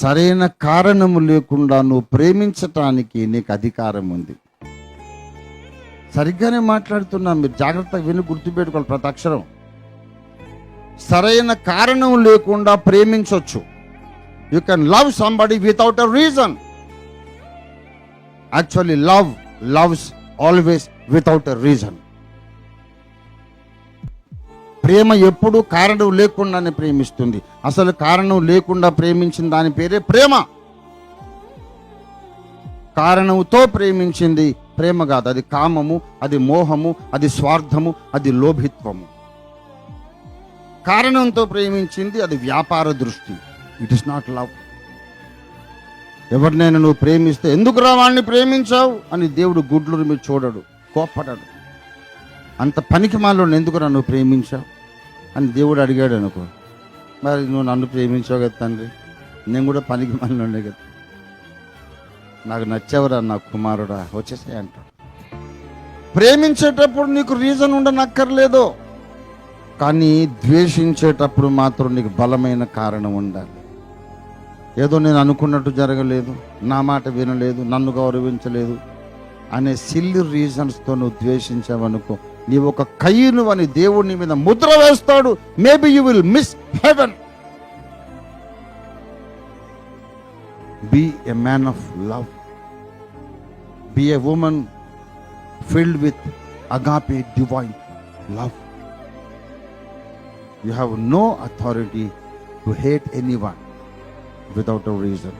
సరైన కారణము లేకుండా నువ్వు ప్రేమించటానికి నీకు అధికారం ఉంది. సరిగ్గానే మాట్లాడుతున్నా మీరు జాగ్రత్తగా విని గుర్తుపెట్టుకోవాలి ప్రతి అక్షరం. సరైన కారణం లేకుండా ప్రేమించవచ్చు you can love somebody without a reason actually love loves always without a reason ప్రేమ ఎప్పుడు కారణం లేకుండానే ప్రేమిస్తుంది. అసలు కారణం లేకుండా ప్రేమించిన దాని పేరే ప్రేమ. కారణంతో ప్రేమించింది ప్రేమ కాదు. అది కామము అది మోహము అది స్వార్థము అది లోభిత్వము. కారణంతో ప్రేమించింది అది వ్యాపార దృష్టి. ఇట్ ఇస్ నాట్ లవ్ ఎవరినైనా నువ్వు ప్రేమిస్తే ఎందుకు రా వాడిని ప్రేమించావు? అని దేవుడు గుడ్లు మీరు చూడడు కోప్పడడు. అంత పనికి మాలో ఎందుకురా నువ్వు ప్రేమించావు? అని దేవుడు అడిగాడు అనుకో. మరి నువ్వు నన్ను ప్రేమించావు కదా తండ్రి. నేను కూడా పనికి మాలోనే కదా. నాకు నచ్చేవరా నా కుమారుడా వచ్చేసాయి అంట. ప్రేమించేటప్పుడు నీకు రీజన్ ఉండనక్కర్లేదు. కానీ ద్వేషించేటప్పుడు మాత్రం నీకు బలమైన కారణం ఉండాలి. ఏదో నేను అనుకున్నట్టు జరగలేదు నా మాట వినలేదు నన్ను గౌరవించలేదు అనే సిల్లి రీజన్స్తో నువ్వు ద్వేషించావనుకో నీవు ఒక కయ్యను అని దేవుడు నీ మీద ముద్ర వేస్తాడు. Maybe you will miss heaven be a man of love be a woman filled with agape divine love you have no authority to hate anyone without a reason